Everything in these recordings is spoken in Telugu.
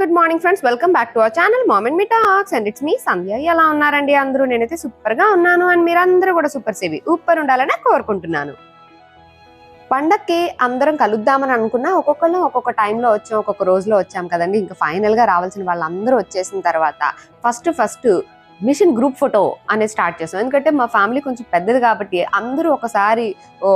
Good morning friends welcome back to our channel moment me talks and it's me Sandhya ఎలా ఉన్నారండి అందరూ? నేనైతే సూపర్గా ఉన్నాను అండ్ మీరందరూ కూడా సూపర్ సేవి. ఊపర్ ఉండాలని కోరుకుంటున్నాను. పండక్కి అందరం కలుద్దామని అనుకున్నా ఒక్కొక్కరు ఒక్కొక్క టైంలో వచ్చాం ఒక్కొక్క రోజులో వచ్చాం కదండి. ఇంకా ఫైనల్గా రావాల్సిన వాళ్ళందరూ వచ్చేసిన తర్వాత first first mission group photo అనేది స్టార్ట్ చేస్తాం. ఎందుకంటే మా ఫ్యామిలీ కొంచెం పెద్దది కాబట్టి అందరూ ఒకసారి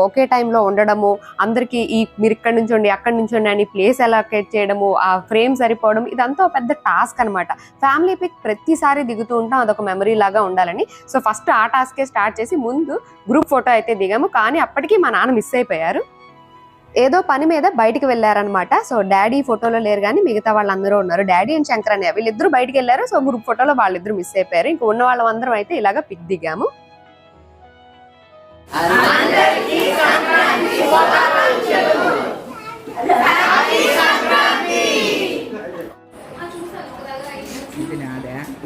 ఒకే టైంలో ఉండడము అందరికి ఈ మీరు ఇక్కడ నుంచి ఉండి అక్కడ నుంచి ఉండి అని ప్లేస్ అలొకేట్ చేయడము ఆ ఫ్రేమ్ సరిపోవడం ఇదంతా పెద్ద టాస్క్ అనమాట ఫ్యామిలీ పిక్ ప్రతిసారి దిగుతూ ఉంటాం అదొక మెమరీ లాగా ఉండాలని. సో ఫస్ట్ ఆ టాస్కే స్టార్ట్ చేసి ముందు గ్రూప్ ఫోటో అయితే దిగాము. కానీ అప్పటికి మా నాన్న మిస్ అయిపోయారు. ఏదో పని మీద బయటికి వెళ్ళారనమాట సో డాడీ ఫోటోలో లేరు కానీ మిగతా వాళ్ళందరూ ఉన్నారు డాడీ అండ్ శంకర్ అనే వీళ్ళిద్దరూ బయటికి వెళ్ళారు సో గ్రూప్ ఫోటోలో వాళ్ళిద్దరు మిస్ అయిపోయారు ఇంకా ఉన్న వాళ్ళందరం అయితే ఇలాగ పిక్ దిగాము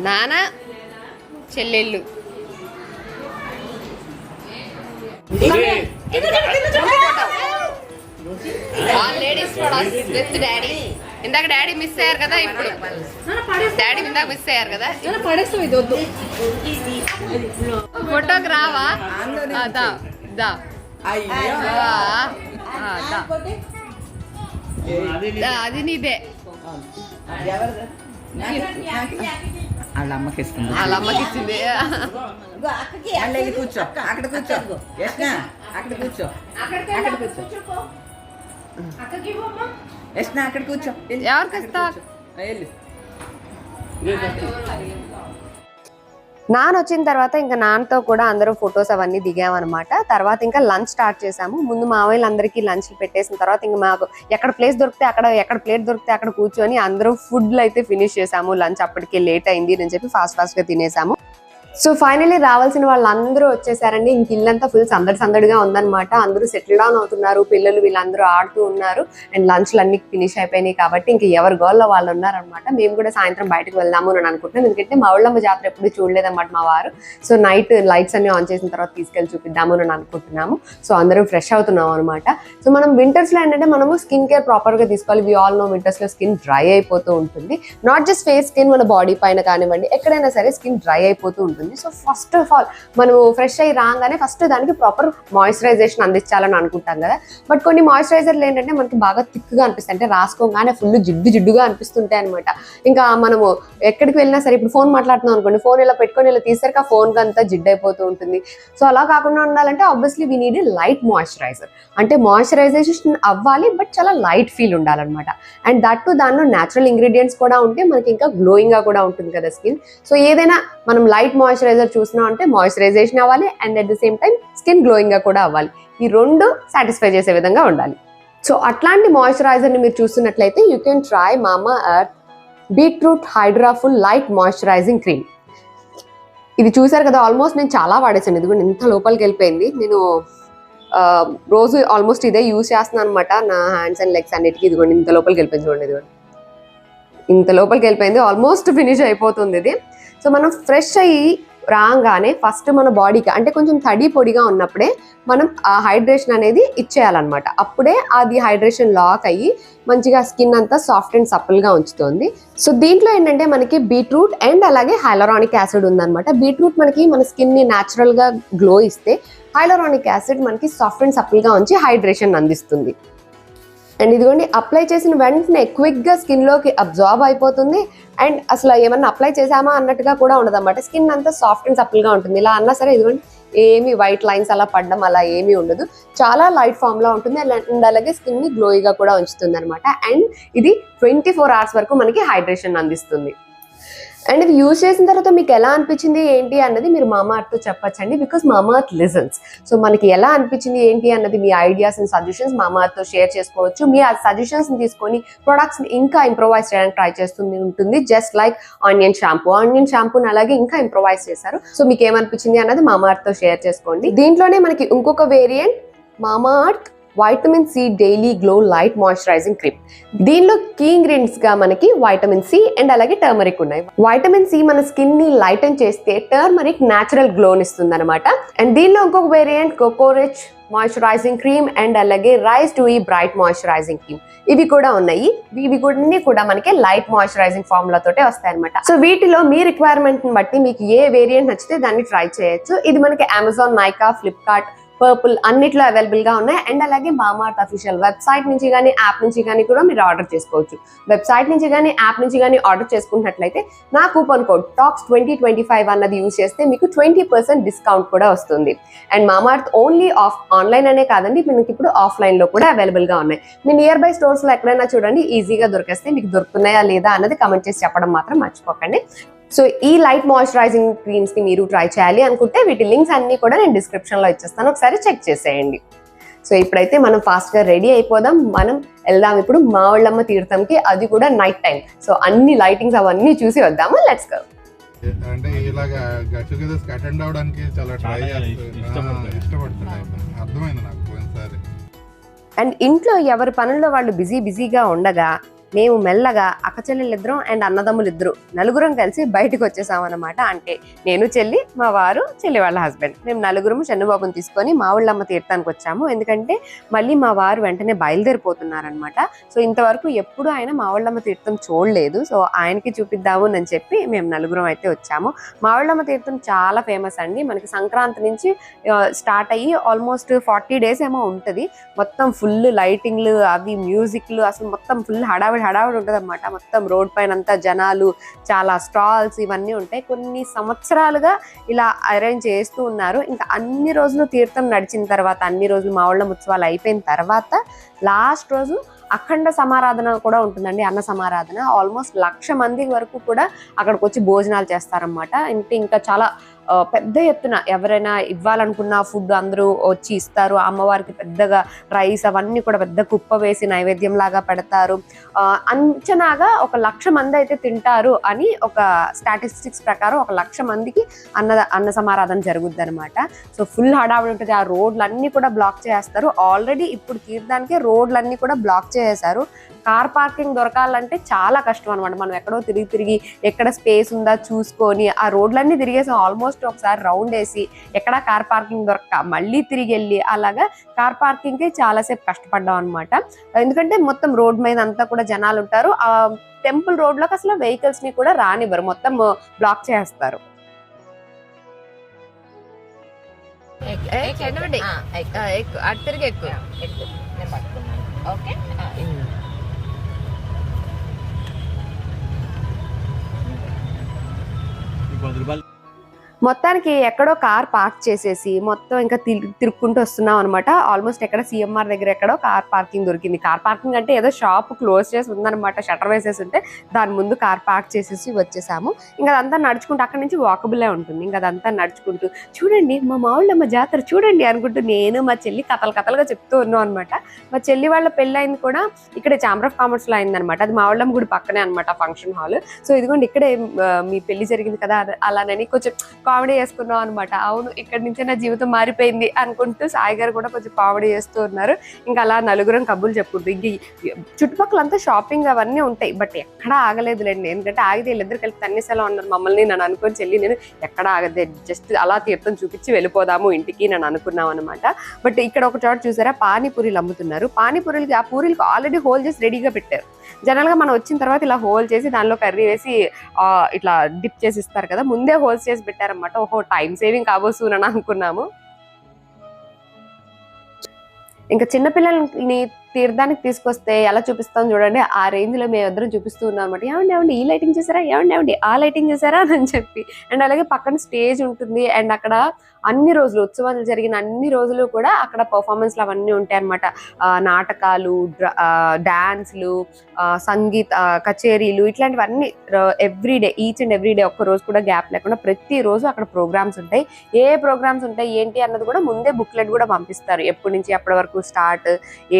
నాన్న చెల్లెళ్ళు లేడీస్ విత్ డాడీ ఇందాక డాడీ మిస్ అయ్యారు కదా ఇప్పుడు. డాడీ ఇందాక మిస్ అయ్యారు కదా. పడేస్తాం ఇది వద్దు ఫోటోకి రావా దా. దా అది నీదే. వాళ్ళ అమ్మకి ఇస్తుంది వాళ్ళ అమ్మకి ఇచ్చింది కూర్చో. అక్కడ కూర్చో. అక్కడ కూర్చో అక్కడ కూర్చో. అక్కడ కూర్చో. ఎవరికి ఇస్తా? వెళ్ళు. నాన్న వచ్చిన తర్వాత ఇంకా నాన్నతో కూడా అందరూ ఫొటోస్ అవన్నీ దిగామన్నమాట. తర్వాత ఇంకా లంచ్ స్టార్ట్ చేసాము ముందు మావయ్యలందరికీ లంచ్ పెట్టేసిన తర్వాత ఇంకా మాకు ఎక్కడ ప్లేస్ దొరికితే అక్కడ ఎక్కడ ప్లేట్ దొరికితే అక్కడ కూర్చొని అందరూ ఫుడ్లు అయితే ఫినిష్ చేసాము లంచ్ అప్పటికే లేట్ అయింది అని చెప్పి ఫాస్ట్ ఫాస్ట్గా తినేసాము సో ఫైనలీ రావాల్సిన వాళ్ళందరూ వచ్చేసారండి. ఇంక ఇల్లంతా ఫుల్ సందడి సందడిగా ఉందన్నమాట. అందరూ సెటిల్ డౌన్ అవుతున్నారు. పిల్లలు వీళ్ళందరూ ఆడుతూ ఉన్నారు. అండ్ లంచ్లు అన్ని ఫినిష్ అయిపోయినాయి కాబట్టి ఇంక ఎవరి గోల్లో వాళ్ళు ఉన్నారనమాట మేము కూడా సాయంత్రం బయటకు వెళ్దాము అని అనుకుంటున్నాం. ఎందుకంటే మా ఊళ్ళమ్మ జాతర ఎప్పుడు చూడలేదన్నమాట మా వారు. సో నైట్ లైట్స్ అన్ని ఆన్ చేసిన తర్వాత తీసుకెళ్ళి చూపిద్దాము అని అనుకుంటున్నాము. సో అందరూ ఫ్రెష్ అవుతున్నాం అనమాట సో మనం వింటర్స్లో ఏంటంటే మనము స్కిన్ కేర్ ప్రాపర్గా తీసుకోవాలి. వి ఆల్ నో వింటర్స్లో స్కిన్ డ్రై అయిపోతూ ఉంటుంది. నాట్ జస్ట్ ఫేస్ స్కిన్ మన బాడీ పైన కానివ్వండి. ఎక్కడైనా సరే స్కిన్ డ్రై అయిపోతూ ఉంటుంది. సో ఫస్ట్ ఆఫ్ ఆల్ మనము ఫ్రెష్ అయ్యి రాగానే ఫస్ట్ దానికి ప్రాపర్ మాయిశ్చరైజేషన్ అందించాలని అనుకుంటాం కదా. బట్ కొన్ని మాయిశ్చరైజర్లు ఏంటంటే మనకి బాగా థిక్గా అనిపిస్తాయి. అంటే రాసుకోగానే ఫుల్ జిడ్డు జిడ్డుగా అనిపిస్తుంటాయి అనమాట ఇంకా మనము ఎక్కడికి వెళ్ళినా సరే ఇప్పుడు ఫోన్ మాట్లాడుతున్నాం అనుకోండి ఫోన్ ఇలా పెట్టుకొని ఇలా తీసరికి ఆ ఫోన్ అంతా జిడ్డు అయిపోతూ ఉంటుంది. సో అలా కాకుండా ఉండాలంటే obviously we need light moisturizer అంటే మాయిశ్చరైజేషన్ అవ్వాలి బట్ చాలా లైట్ ఫీల్ ఉండాలన్నమాట. అండ్ దట్ టు దానిలో న్యాచురల్ ఇంగ్రీడియంట్స్ కూడా ఉంటే మనకి ఇంకా గ్లోయింగ్గా కూడా ఉంటుంది కదా స్కిన్ సో ఏదైనా మనం లైట్ మాయిశ్చరైజర్ చూసినాం అంటే మాయిశ్చరైజేషన్ అవ్వాలి and at the same time skin గ్లోయింగ్గా కూడా అవ్వాలి. ఈ రెండు సాటిస్ఫై చేసే విధంగా ఉండాలి. సో అట్లాంటి మాయిశ్చరైజర్ని మీరు చూస్తున్నట్లయితే you can try Mamaearth beetroot hydraful light moisturizing cream ఇది చూసారు కదా ఆల్మోస్ట్ నేను చాలా వాడేసాను ఇది కూడా ఇంత లోపలికి వెళ్ళిపోయింది. నేను రోజు ఆల్మోస్ట్ ఇదే యూస్ చేస్తున్నాను అనమాట నా హ్యాండ్స్ అండ్ లెగ్స్ అన్నిటికీ ఇదిగోండి ఇంత లోపలికి వెళ్ళిపోయింది చూడండి ఇదిగోండి. ఇంత లోపలికి వెళ్ళిపోయింది ఆల్మోస్ట్ ఫినిష్ అయిపోతుంది ఇది. సో మనం ఫ్రెష్ అయ్యి రాగానే ఫస్ట్ మన బాడీకి అంటే కొంచెం తడి పొడిగా ఉన్నప్పుడే మనం ఆ హైడ్రేషన్ అనేది ఇచ్చేయాలన్నమాట. అప్పుడే అది హైడ్రేషన్ లాక్ అయ్యి మంచిగా స్కిన్ అంతా సాఫ్ట్ అండ్ సప్పుల్గా ఉంచుతుంది. సో దీంట్లో ఏంటంటే మనకి బీట్రూట్ అండ్ అలాగే హైలరానిక్ యాసిడ్ ఉందన్నమాట. బీట్రూట్ మనకి మన స్కిన్ని న్యాచురల్గా గ్లో ఇస్తే హైలరానిక్ యాసిడ్ మనకి సాఫ్ట్ అండ్ సప్పుల్గా ఉంచి హైడ్రేషన్ అందిస్తుంది. అండ్ ఇదిగోండి అప్లై చేసిన వెంటనే క్విక్గా స్కిన్లోకి అబ్జార్బ్ అయిపోతుంది. అండ్ అసలు ఏమన్నా అప్లై చేసామా అన్నట్టుగా కూడా ఉండదన్నమాట. స్కిన్ అంతా సాఫ్ట్ అండ్ సప్పుల్గా ఉంటుంది. ఇలా అన్నా సరే ఇదిగోండి ఏమి వైట్ లైన్స్ అలా పడడం అలా ఏమీ ఉండదు. చాలా లైట్ ఫామ్లో ఉంటుంది. అండ్ అలాగే స్కిన్ని గ్లోయిగా కూడా ఉంచుతుంది అనమాట అండ్ ఇది ట్వంటీ ఫోర్ అవర్స్ వరకు మనకి హైడ్రేషన్ అందిస్తుంది. అండ్ ఇది యూజ్ చేసిన తర్వాత మీకు ఎలా అనిపించింది ఏంటి అన్నది మీరు మామా అర్త్తో చెప్పచ్చండి because Mamaearth listens. So మనకి ఎలా అనిపించింది ఏంటి అన్నది మీ ఐడియాస్ అండ్ సజెషన్స్ మామా అర్త్తో షేర్ చేసుకోవచ్చు. మీ ఆ సజెషన్స్ని తీసుకొని ప్రొడక్ట్స్ ఇంకా ఇంప్రొవైజ్ చేయడానికి ట్రై చేస్తుంది ఉంటుంది. Just like onion shampoo onion షాంపూని అలాగే ఇంకా ఇంప్రొవైజ్ చేశారు. సో మీకు ఏమనిపించింది అన్నది మామా అర్త్తో షేర్ చేసుకోండి. దీంట్లోనే మనకి ఇంకొక variant Mamaearth vitamin C daily glow light moisturizing cream దీనిలో కీ ఇంగ్రీడియంట్స్గా మనకి వైటమిన్ సి అండ్ అలాగే టర్మరిక్ ఉన్నాయి. వైటమిన్ సి మన స్కిన్ని లైటన్ చేస్తే టర్మరిక్ న్యాచురల్ గ్లోనిస్తుంది అనమాట అండ్ దీనిలో ఇంకొక variant coco rich moisturizing cream and అలాగే రైస్ టు ఈ బ్రైట్ మాయిశ్చరైజింగ్ క్రీమ్ ఇవి కూడా ఉన్నాయి. ఇవి కూడా కూడా మనకి లైట్ మాయిశ్చరైజింగ్ ఫార్ములా తోటే వస్తాయి అనమాట సో వీటిలో మీ రిక్వైర్మెంట్ని బట్టి మీకు ఏ వేరియంట్ నచ్చితే దాన్ని ట్రై చేయొచ్చు. ఇది మనకి అమెజాన్ నైకా ఫ్లిప్కార్ట్ పర్పుల్ అన్నిట్లో అవైలబుల్గా ఉన్నాయి. అండ్ అలాగే మామార్త్ అఫీషియల్ వెబ్సైట్ నుంచి కానీ యాప్ నుంచి కానీ కూడా మీరు ఆర్డర్ చేసుకోవచ్చు. వెబ్సైట్ నుంచి కానీ యాప్ నుంచి కానీ ఆర్డర్ చేసుకున్నట్లయితే నా coupon code talks twenty twenty five అన్నది యూస్ చేస్తే మీకు ట్వంటీ పర్సెంట్ డిస్కౌంట్ కూడా వస్తుంది. And Mamaearth only of online అనే కాదండి మీకు ఇప్పుడు ఆఫ్లైన్లో కూడా అవైలబుల్గా ఉన్నాయి. మీ నియర్ బై స్టోర్స్లో ఎక్కడైనా చూడండి ఈజీగా దొరికేస్తే మీకు దొరుకుతున్నాయా లేదా అన్నది కమెంట్ చేసి చెప్పడం మాత్రం మర్చిపోకండి. సో ఈ లైట్ మాయిశ్చరైజింగ్ క్రీమ్స్ని మీరు ట్రై చేయాలి అనుకుంటే వీటి లింక్స్ అన్ని కూడా నేను డిస్క్రిప్షన్లో ఇచ్చేస్తాను. ఒకసారి చెక్ చేసేయండి. సో ఇప్పుడైతే మనం ఫాస్ట్గా రెడీ అయిపోదాం. మనం వెళ్దాం. ఇప్పుడు మావళ్ళమ్మ తీర్థంకి అది కూడా నైట్ టైం సో అన్ని లైటింగ్స్ అవన్నీ చూసి వద్దాము? లెట్స్ గో అంటే ఇలాగా గట్ టుగెదర్స్ అటెండ్ అవడానికి చాలా ట్రై. ఇష్టపడతారు అర్థమైంది నాకు పోయినసారి. అండ్ ఇంట్లో ఎవరి పనుల్లో వాళ్ళు బిజీ బిజీగా ఉండగా మేము మెల్లగా అక్కచెల్లెలిద్దరం అండ్ అన్నదమ్ములు ఇద్దరు నలుగురం కలిసి బయటకు వచ్చేసామన్నమాట. అనమాట అంటే నేను చెల్లి మా వారు చెల్లి వాళ్ళ హస్బెండ్ మేము నలుగురం చంద్రబాబుని తీసుకొని మా ఊళ్ళమ్మ తీర్థానికి వచ్చాము. ఎందుకంటే మళ్ళీ మా వారు వెంటనే బయలుదేరిపోతున్నారనమాట సో ఇంతవరకు ఎప్పుడు ఆయన మా ఊళ్ళమ్మ తీర్థం చూడలేదు. సో ఆయనకి చూపిద్దాము అని చెప్పి మేము నలుగురం అయితే వచ్చాము. మా ఊళ్ళమ్మ తీర్థం చాలా ఫేమస్ అండి. మనకి సంక్రాంతి నుంచి స్టార్ట్ అయ్యి ఆల్మోస్ట్ ఫార్టీ డేస్ ఏమో ఉంటుంది. మొత్తం ఫుల్ లైటింగ్లు అవి మ్యూజిక్లు అసలు మొత్తం ఫుల్ హడావిడి హడావిడి ఉంటుంది అనమాట మొత్తం రోడ్ పైన అంతా జనాలు చాలా స్టాల్స్ ఇవన్నీ ఉంటాయి. కొన్ని సంవత్సరాలుగా ఇలా అరేంజ్ చేస్తూ ఉన్నారు. ఇంకా అన్ని రోజులు తీర్థం నడిచిన తర్వాత అన్ని రోజులు మావుళ్ళ ఉత్సవాలు అయిపోయిన తర్వాత లాస్ట్ రోజు అఖండ సమారాధన కూడా ఉంటుందండి అన్న సమారాధన. ఆల్మోస్ట్ లక్ష మంది వరకు కూడా అక్కడికి వచ్చి భోజనాలు చేస్తారనమాట ఇంటి ఇంకా చాలా పెద్ద ఎత్తున ఎవరైనా ఇవ్వాలనుకున్న ఫుడ్ అందరూ వచ్చి ఇస్తారు. అమ్మవారికి పెద్దగా రైస్ అవన్నీ కూడా పెద్ద కుప్ప వేసి నైవేద్యం లాగా పెడతారు అంచనాగా ఒక లక్ష మంది అయితే తింటారు అని ఒక స్టాటిస్టిక్స్ ప్రకారం ఒక లక్ష మందికి అన్న అన్న సమారాధన జరుగుద్ది అనమాట సో ఫుల్ హడావిడి ఉంటుంది. ఆ రోడ్లన్నీ కూడా బ్లాక్ చేస్తారు ఆల్రెడీ ఇప్పుడు తీర్థానికి రోడ్లన్నీ కూడా బ్లాక్ చేసేసారు కార్ పార్కింగ్ దొరకాలంటే చాలా కష్టం అనమాట మనం ఎక్కడో తిరిగి తిరిగి ఎక్కడ స్పేస్ ఉందా చూసుకొని ఆ రోడ్లన్నీ తిరిగేసాం ఆల్మోస్ట్ ఒకసారి రౌండ్ వేసి ఎక్కడ కార్ పార్కింగ్ దొరక్క మళ్ళీ తిరిగి వెళ్ళి అలాగా కార్ పార్కింగ్కి చాలాసేపు కష్టపడ్డాం అనమాట ఎందుకంటే మొత్తం రోడ్ మీద అంతా కూడా జనాలు ఉంటారు. ఆ టెంపుల్ రోడ్లోకి అసలు వెహికల్స్ని కూడా రానివ్వరు. మొత్తం బ్లాక్ చేస్తారు. అటు తిరిగి ఎక్కువ ఓకే? మొత్తానికి ఎక్కడో కార్ పార్క్ చేసేసి మొత్తం ఇంకా తిరుక్కుంటూ వస్తున్నాం అనమాట ఆల్మోస్ట్ ఎక్కడ సిఎంఆర్ దగ్గర ఎక్కడో కార్ పార్కింగ్ దొరికింది. కార్ పార్కింగ్ అంటే ఏదో షాప్ క్లోజ్ చేసి ఉందనమాట షటర్ వేసేసి ఉంటే దాని ముందు కార్ పార్క్ చేసేసి వచ్చేసాము. ఇంకా అదంతా నడుచుకుంటూ అక్కడ నుంచి వాకబులే ఉంటుంది. ఇంకా అదంతా నడుచుకుంటూ చూడండి మా మావుళ్ళమ్మ జాతర చూడండి అనుకుంటూ నేను మా చెల్లి కథలు కథలుగా చెప్తూ ఉన్నాం అనమాట మా చెల్లి వాళ్ళ పెళ్ళైంది అయింది కూడా ఇక్కడ ఛాంబర్ ఆఫ్ కామర్స్లో అయిందనమాట అది మావుళ్ళమ్మ గుడి పక్కనే అనమాట ఫంక్షన్ హాల్. సో ఇదిగోండి ఇక్కడే మీ పెళ్ళి జరిగింది కదా అలానని కొంచెం కామెడీ చేసుకున్నాం అనమాట అవును ఇక్కడ నుంచే నా జీవితం మారిపోయింది అనుకుంటూ సాయి గారు కూడా కొంచెం కామెడీ చేస్తూ ఉన్నారు. ఇంకా అలా నలుగురం కబుర్లు చెప్పుకుంటూ ఇంక ఈ చుట్టుపక్కల అంతా షాపింగ్ అవన్నీ ఉంటాయి. బట్ ఎక్కడ ఆగలేదులేండి. ఎందుకంటే ఆగితే వీళ్ళిద్దరు కలిపి తన్నిసేలా ఉన్నారు మమ్మల్ని నన్ను అనుకొని చెల్లి నేను ఎక్కడ ఆగదే. జస్ట్ అలా తీర్థం చూపించి వెళ్ళిపోదాము ఇంటికి నేను అనుకున్నాం అనమాట బట్ ఇక్కడ ఒక చోట చూసారా? పానీపూరీలు అమ్ముతున్నారు. పానీపూరీలకి ఆ పూరీలకు ఆల్రెడీ హోల్ చేసి రెడీగా పెట్టారు. జనరల్గా మనం వచ్చిన తర్వాత ఇలా హోల్ చేసి దానిలో కర్రీ వేసి ఇట్లా డిప్ చేసి ఇస్తారు కదా. ముందే హోల్స్ చేసి అనమాట ఓహో టైం సేవింగ్ కాబోసు అని అనుకున్నాము. ఇంకా చిన్నపిల్లల్ని తీర్థానికి తీసుకొస్తే ఎలా చూపిస్తాం చూడండి. ఆ రేంజ్లో మేము ఇద్దరం చూపిస్తూ ఉన్నాం అనమాట ఏమండి ఏమండి ఈ లైటింగ్ చేశారా? ఏమండి ఏమండి ఆ లైటింగ్ చేశారా? అని చెప్పి. అండ్ అలాగే పక్కన స్టేజ్ ఉంటుంది. అండ్ అక్కడ అన్ని రోజులు ఉత్సవాలు జరిగిన అన్ని రోజులు కూడా అక్కడ పర్ఫార్మెన్స్లు అవన్నీ ఉంటాయి అనమాట నాటకాలు డాన్స్లు సంగీత కచేరీలు ఇట్లాంటివన్నీ every day each and every day ఒక్క రోజు కూడా గ్యాప్ లేకుండా ప్రతి రోజు అక్కడ ప్రోగ్రామ్స్ ఉంటాయి. ఏ ప్రోగ్రామ్స్ ఉంటాయి ఏంటి అన్నది కూడా ముందే బుక్లెట్ కూడా పంపిస్తారు. ఎప్పటి నుంచి ఎప్పటి వరకు స్టార్ట్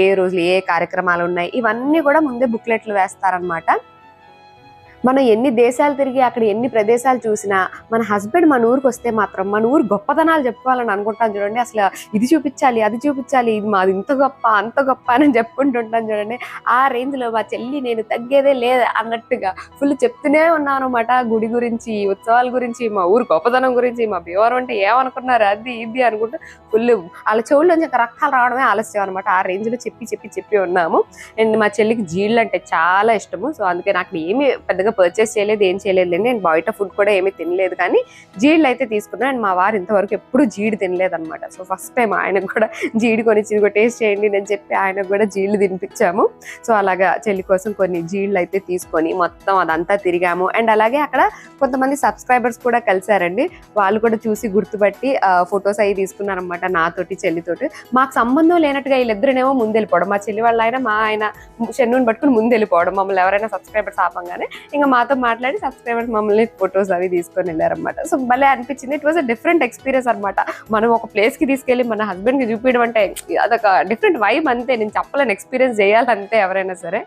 ఏ రోజులు ఏ కార్యక్రమాలు ఉన్నాయి ఇవన్నీ కూడా ముందే బుక్లెట్లు వేస్తారనమాట మనం ఎన్ని దేశాలు తిరిగి అక్కడ ఎన్ని ప్రదేశాలు చూసినా మన హస్బెండ్ మన ఊరికి వస్తే మాత్రం మన ఊరు గొప్పతనాలు చెప్పుకోవాలని అనుకుంటాం చూడండి. అసలు ఇది చూపించాలి అది చూపించాలి ఇది మాది ఇంత గొప్ప అంత గొప్ప అని చెప్పుకుంటుంటాం చూడండి. ఆ రేంజ్లో మా చెల్లి నేను తగ్గేదే లేదు అన్నట్టుగా ఫుల్ చెప్తూనే ఉన్నాను అనమాట గుడి గురించి ఉత్సవాల గురించి మా ఊరు గొప్పతనం గురించి మా భీవరం అంటే ఏమనుకున్నారు అది ఇది అనుకుంటూ ఫుల్ వాళ్ళ చెవుల్లోంచి ఇంకా రక్తాలు రావడమే ఆలస్యం అనమాట ఆ రేంజ్లో చెప్పి చెప్పి చెప్పి ఉన్నాము. అండ్ మా చెల్లికి జీళ్ళు అంటే చాలా ఇష్టము. సో అందుకే నాకు ఏమీ పెద్దగా పర్చేస్ చేయలేదు ఏం చేయలేదు నేను బయట ఫుడ్ కూడా ఏమీ తినలేదు కానీ జీళ్ళు అయితే తీసుకున్నాను. అండ్ మా వారు ఇంతవరకు ఎప్పుడు జీడి తినలేదు అనమాట సో ఫస్ట్ టైం ఆయనకు కూడా జీడి కొని ఇదిగో టేస్ట్ చేయండి నేను చెప్పి ఆయనకు కూడా జీళ్ళు తినిపించాము. సో అలాగా చెల్లి కోసం కొన్ని జీళ్ళు అయితే తీసుకొని మొత్తం అదంతా తిరిగాము. అండ్ అలాగే అక్కడ కొంతమంది సబ్స్క్రైబర్స్ కూడా కలిశారండి వాళ్ళు కూడా చూసి గుర్తుపట్టి ఫొటోస్ అవి తీసుకున్నారనమాట నాతోటి చెల్లితోటి. మాకు సంబంధం లేనట్టుగా వీళ్ళిద్దరునేమో ముందు వెళ్ళిపోవడం మా చెల్లి వాళ్ళ ఆయన మా ఆయన షన్నుని పట్టుకుని ముందు వెళ్ళిపోవడం మమ్మల్ని ఎవరైనా సబ్స్క్రైబర్స్ ఆపంగానే. ఇంకా మాతో మాట్లాడి సబ్స్క్రైబర్స్ మమ్మల్ని ఫొటోస్ అవి తీసుకొని వెళ్ళారనమాట సో భలే అనిపించింది. It was a different experience అనమాట మనం ఒక ప్లేస్కి తీసుకెళ్ళి మన హస్బెండ్కి చూపించడం అంటే అదొక డిఫరెంట్ వైబ్ అంతే. నేను చెప్పలేను. ఎక్స్పీరియన్స్ చేయాలంతే ఎవరైనా సరే.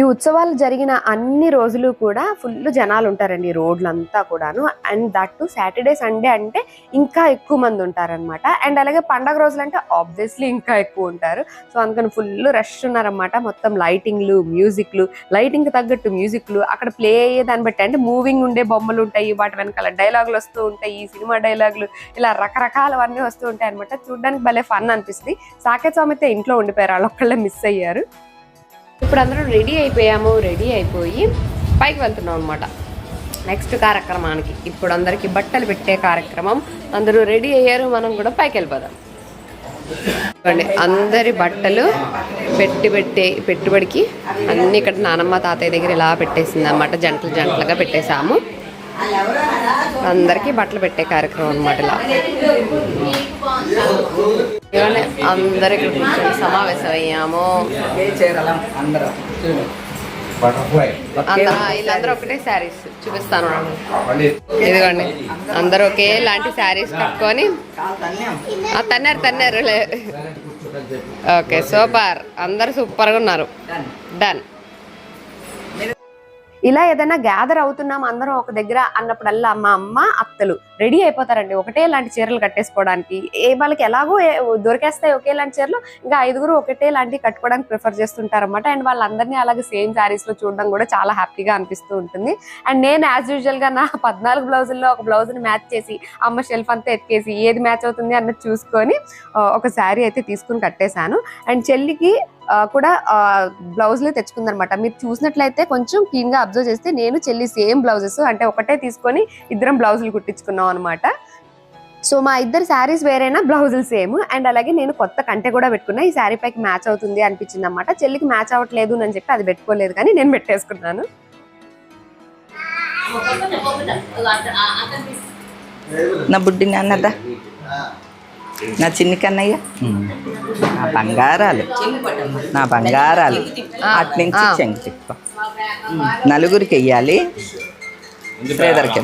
ఈ ఉత్సవాలు జరిగిన అన్ని రోజులు కూడా ఫుల్ జనాలు ఉంటారండి రోడ్లంతా కూడాను. And that too Saturday Sunday అంటే ఇంకా ఎక్కువ మంది ఉంటారనమాట అండ్ అలాగే పండగ రోజులు అంటే ఆబ్వియస్లీ ఇంకా ఎక్కువ ఉంటారు. సో అందుకని ఫుల్ రష్ ఉన్నారనమాట మొత్తం లైటింగ్లు మ్యూజిక్లు లైటింగ్ తగ్గట్టు మ్యూజిక్లు అక్కడ ప్లే అయ్యే దాన్ని బట్టి అంటే మూవింగ్ ఉండే బొమ్మలు ఉంటాయి వాటి వెనకాల డైలాగులు వస్తూ ఉంటాయి ఈ సినిమా డైలాగులు ఇలా రకరకాలవన్నీ వస్తూ ఉంటాయి అనమాట చూడడానికి భలే ఫన్ అనిపిస్తుంది. సాకేత్ స్వామి అయితే ఇంట్లో ఉండిపోయారు వాళ్ళు ఒక్కళ్ళే మిస్ అయ్యారు. ఇప్పుడు అందరం రెడీ అయిపోయాము రెడీ అయిపోయి పైకి వెళ్తున్నాం అనమాట నెక్స్ట్ కార్యక్రమానికి. ఇప్పుడు అందరికీ బట్టలు పెట్టే కార్యక్రమం. అందరూ రెడీ అయ్యారు మనం కూడా పైకి వెళ్ళిపోదాం. అందరి బట్టలు పెట్టి పెట్టే పెట్టుబడికి అన్ని ఇక్కడ నానమ్మ తాతయ్య దగ్గర ఇలా పెట్టేసింది అనమాట జంటలు జంటలుగా పెట్టేశాము. అందరికీ బట్టలు పెట్టే కార్యక్రమం అనమాట ఇలా. ఇవన్నీ అందరు ఇక్కడ కూర్చొని సమావేశం అయ్యాము. అందరం వీళ్ళందరూ ఒకటే శారీస్ చూపిస్తాను. ఇదిగోండి అందరూ ఒకే లాంటి శారీస్ కట్టుకొని. ఆ, తన్నారు తన్నారు లే. Okay super. అందరు సూపర్గా ఉన్నారు. Done done. ఇలా ఏదైనా గ్యాదర్ అవుతున్నాం అందరం ఒక దగ్గర అన్నప్పుడల్లా మా అమ్మ అత్తలు రెడీ అయిపోతారండి. ఒకటే లాంటి చీరలు కట్టేసుకోవడానికి. ఏ వాళ్ళకి ఎలాగో దొరికేస్తాయి ఒకే లాంటి చీరలు ఇంకా ఐదుగురు ఒకటే లాంటివి కట్టుకోవడానికి ప్రిఫర్ చేస్తుంటారన్నమాట. అండ్ వాళ్ళందరినీ అలాగే సేమ్ శారీస్లో చూడడం కూడా చాలా హ్యాపీగా అనిపిస్తూ ఉంటుంది. అండ్ నేను యాజ్ యూజువల్గా నా పద్నాలుగు బ్లౌజుల్లో ఒక బ్లౌజ్ని మ్యాచ్ చేసి అమ్మ షెల్ఫ్ అంతా ఎత్తికేసి ఏది మ్యాచ్ అవుతుంది అన్నది చూసుకొని ఒక శారీ అయితే తీసుకుని కట్టేశాను. అండ్ చెల్లికి కూడా బ్లౌజ్లే తెచ్చుకుందనమాట. మీరు చూసినట్లయితే కొంచెం క్లీన్గా అబ్జర్వ్ చేస్తే నేను చెల్లి సేమ్ బ్లౌజెస్ అంటే ఒకటే తీసుకొని ఇద్దరం బ్లౌజులు కుట్టించుకున్నాం అనమాట. సో మా ఇద్దరు శారీస్ వేరైనా బ్లౌజులు సేమ్. అండ్ అలాగే నేను కొత్త కంటె కూడా పెట్టుకున్నా. ఈ శారీ పైకి మ్యాచ్ అవుతుంది అనిపించింది అనమాట చెల్లికి మ్యాచ్ అవ్వట్లేదు అని చెప్పి అది పెట్టుకోలేదు కానీ నేను పెట్టేసుకున్నాను. నా బుడ్డి నాన్నదా? నా చిన్ని కన్నయ్య. నా బంగారాలు. నా బంగారాలు. అటు నుంచి ఆ. చెంగు తిప్ప. నలుగురికి వెయ్యాలి. శ్రీధర్కి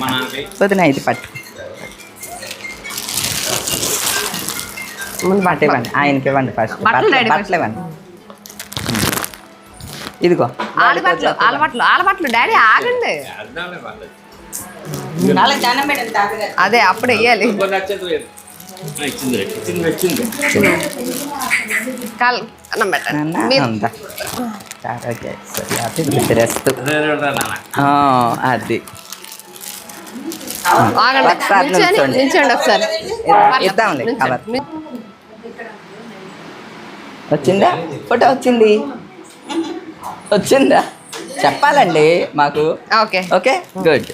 వదిన ఇది పట్టు. ముందు బట్ట ఇవ్వండి. ఆయనకి ఇవ్వండి ఫస్ట్. బట్టలు ఇవ్వండి. ఇదిగో. ఆలబట్లు ఆలబట్లు ఆలబట్లు డాడీ ఆగండి. అదే అప్పుడు వెయ్యాలి. కాల్ అన్నం పెట్టండి అది ఒకసారి. నిల్చోండి. ఇద్దాంలే వచ్చిందా? ఫోటో వచ్చింది. వచ్చిందా? చెప్పాలండి మాకు. ఓకే. Okay good.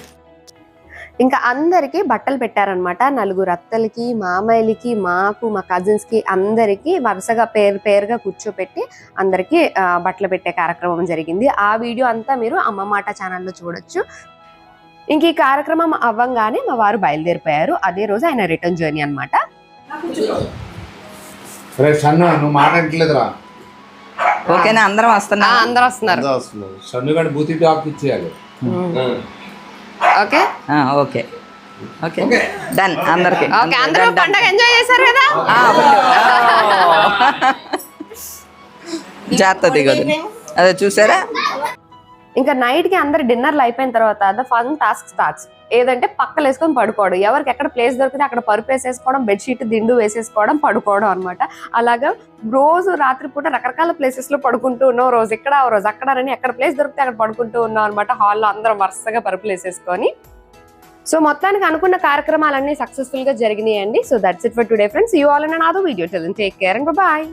ఇంకా అందరికి బట్టలు పెట్టారనమాట నలుగురు అత్తలకి మామయ్యలకి మాకు మా కజిన్స్కి అందరికి వరుసగా పేరు పేరుగా కూర్చోపెట్టి అందరికి బట్టలు పెట్టే కార్యక్రమం జరిగింది. ఆ వీడియో అంతా మీరు అమ్మ మాట ఛానల్లో చూడొచ్చు. ఇంక ఈ కార్యక్రమం అవ్వంగానే మా వారు బయలుదేరిపోయారు. అదే రోజు ఆయన రిటర్న్ జర్నీ అనమాట ఓకేనా? అందరం వస్తున్నా. అందరు వస్తున్నారు. సన్ను గారి బూతి టాప్ ఇచ్చేయాలి. ఓకే? ఓకే. ఓకే. డన్ అందరికి. ఓకే అందరూ పండగ ఎంజాయ్ చేశారు కదా? జాగ్రత్త దిగదు అదే చూసారా? ఇంకా నైట్కి అందరు డిన్నర్లు అయిపోయిన తర్వాత ద ఫన్ టాస్క్ స్టార్ట్స్. ఏదంటే పక్కలు వేసుకొని పడుకోవడం. ఎవరికి ఎక్కడ ప్లేస్ దొరికితే అక్కడ పరుపు వేసేసుకోవడం బెడ్షీట్ దిండు వేసేసుకోవడం పడుకోవడం అనమాట అలాగా రోజు రాత్రిపూట రకరకాల ప్లేసెస్లో పడుకుంటూ ఉన్నాం రోజు. ఇక్కడ రోజు అక్కడ అని ఎక్కడ ప్లేస్ దొరికితే అక్కడ పడుకుంటూ ఉన్నాం అనమాట హాల్లో అందరం వరుసగా పరుపులు వేసేసుకొని. సో మొత్తానికి అనుకున్న కార్యక్రమాలన్నీ సక్సెస్ఫుల్గా జరిగినాయండి. So that's it for today friends you all and నాదో video tell take care and bye